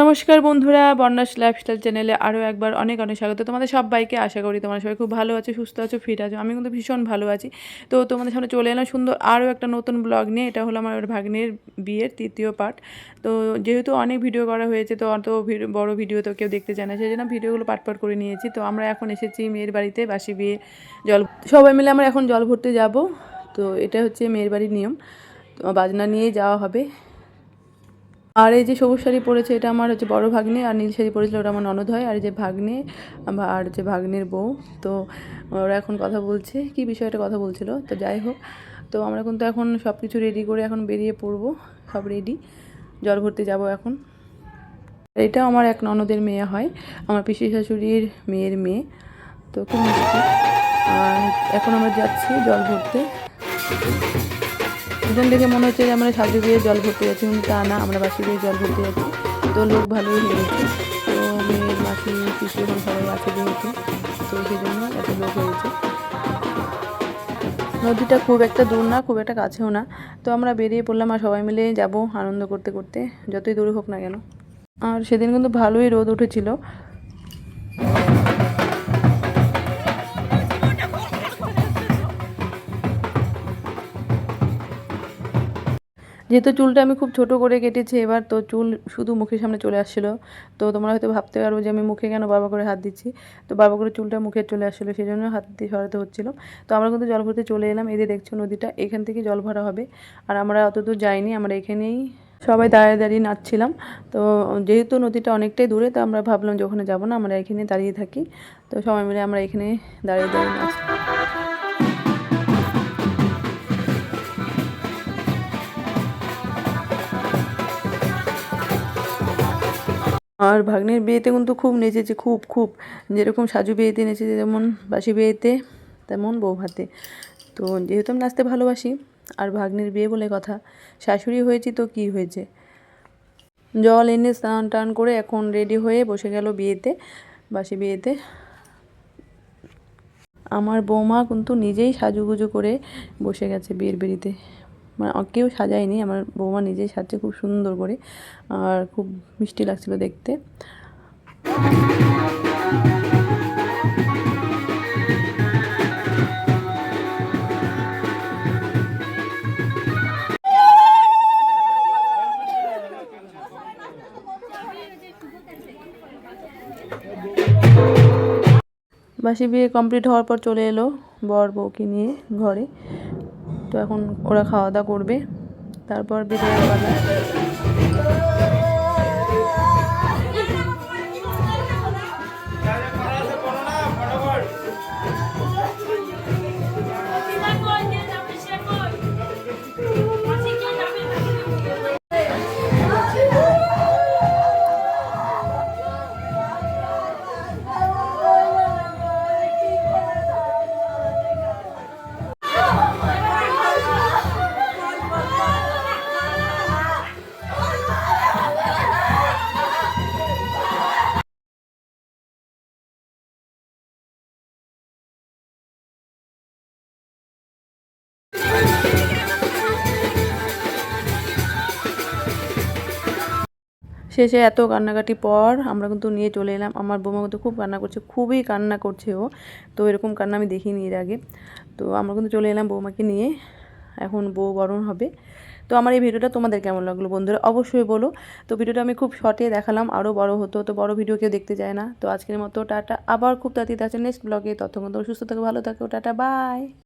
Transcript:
নমস্কার বন্ধুরা, বর্ণাস লাইফস্টাইল চ্যানেলে আরও একবার অনেক অনেক স্বাগত। তোমাদের সবাইকে আশা করি তোমরা সবাই খুব ভালো আছো, সুস্থ আছো ফিট আছো। আমি কিন্তু ভীষণ ভালো আছি। তো তোমাদের সামনে চলে এলাম সুন্দর আরও একটা নতুন ব্লগ নিয়ে। এটা হলো আমার ভাগ্নের বিয়ের তৃতীয় পার্ট তো যেহেতু অনেক ভিডিও করা হয়েছে, তো অত বড় ভিডিও তো কেউ দেখতে চায় না। সেই জন্য ভিডিওগুলো পাট পাট করে নিয়েছি। তো আমরা এখন এসেছি মেয়ের বাড়িতে বাসি বিয়ে জল সবাই মিলে আমরা এখন জল ভরতে যাব। তো এটা হচ্ছে মেয়ের বাড়ির নিয়ম। বাজনা নিয়েই যাওয়া হবে। আর এই যে সবুজ শাড়ি পরেছে, এটা আমার হচ্ছে বড় ভাগ্নে, আর নীল শাড়ি পরেছিল ওটা আমার ননদ হয়, আর যে ভাগ্নে আর যে ভাগ্নের বউ। তো ওরা এখন কথা বলছে, কি বিষয়টা কথা বলছিল, তো যাই হোক। তো আমরা কিন্তু এখন সব কিছু রেডি করে এখন বেরিয়ে পড়ব, সব রেডি জল ভরতে যাব এখন। এটা আমার এক ননদের মেয়ে হয়, আমার পিসি শাশুড়ির মেয়ের মেয়ে। তো খুব আর এখন আমরা যাচ্ছি জল ভরতে। এখান দেখে মনে হচ্ছে যে আমরা সাজু দিয়ে জল ভরতে যাচ্ছি কিন্তু তা না, আমরা বাসি দিয়ে জল ভরতে যাচ্ছি তো লোক ভালোই হয়েছে। তো মেয়ের মাসি, পিসি এখন সবাই আছে যেহেতু, তো সেই জন্য এত লোক হয়েছে। নদীটা খুব একটা দূর না, খুব একটা কাছেও না। তো আমরা বেরিয়ে পড়লাম আর সবাই মিলে যাব আনন্দ করতে করতে, যতই দূরে হোক না কেন। আর সেদিন কিন্তু ভালোই রোদ উঠেছিল। যেহেতু চুলটা আমি খুব ছোট করে কেটেছি, এবার তো চুল শুধু মুখের সামনে চলে আসছিল। তো তোমরা হয়তো ভাবতে পারব যে আমি মুখে কেন বাবা করে হাত দিচ্ছি? তো বাবা করে চুলটা মুখে চলে আসছিল সেই জন্য হাত দিয়ে সরাতে হচ্ছিল। তো আমরা কিন্তু জল ভরতে চলে এলাম যে দেখছ নদীটা, এখান থেকে জল ভরা হবে। আর আমরা অত দূর যাইনি, আমরা এখানেই সবাই দাঁড়িয়ে দাঁড়িয়ে নাচছিলাম। তো যেহেতু নদীটা অনেকটাই দূরে, তো আমরা ভাবলাম যে ওখানে যাব না, আমরা এখানে দাঁড়িয়ে থাকি। তো সবাই মিলে আমরা এখানে দাঁড়িয়ে দাঁড়িয়ে নাচি আর ভাগ্নের বিয়েতে কিন্তু খুব নেচেছে, খুব খুব। যেরকম সাজু বিয়েতে নেচেছে, যেমন বাসি বিয়েতে, তেমন বউ ভাতে। তো যেহেতু আমি নাচতে ভালোবাসি, আর ভাগ্নের বিয়ে বলে কথা, শাশুড়ি হয়েছি তো কি হয়েছে? জল এনে স্নান টান করে এখন রেডি হয়ে বসে গেল বিয়েতে, বাসি বিয়েতে। আমার বৌমা কিন্তু নিজেই সাজুগুজু করে বসে গেছে বিয়ের বেরিতে মানে কেউ সাজায়নি, আমার বৌমা নিজেই সাজছে খুব সুন্দর করে আর খুব মিষ্টি লাগছিল দেখতে। বাসি বিয়ে কমপ্লিট হওয়ার পর চলে এলো বর বউকে নিয়ে ঘরে। তো এখন ওরা খাওয়া দাওয়া করবে। তারপর বিদায় শেষে এত কান্নাকাটি পর আমরা কিন্তু নিয়ে চলে এলাম। আমার বৌমা কিন্তু খুব কান্না করছে, খুবই কান্না করছে ও। তো এরকম কান্না আমি দেখিনি এর আগে। তো আমরা কিন্তু চলে এলাম বৌমাকে নিয়ে। এখন বউ বরণ হবে। তো আমার এই ভিডিওটা তোমাদের কেমন লাগল বন্ধুরা? অবশ্যই বলো। তো ভিডিওটা আমি খুব শর্টে দেখালাম আরও বড় হতো। তো বড় ভিডিও কেউ দেখতে যায় না। তো আজকের মতো টাটা। আবার খুব তাড়াতাড়ি আছে নেক্সট ব্লগে ততক্ষণ সুস্থ থাকো, ভালো থাকো। Tata bye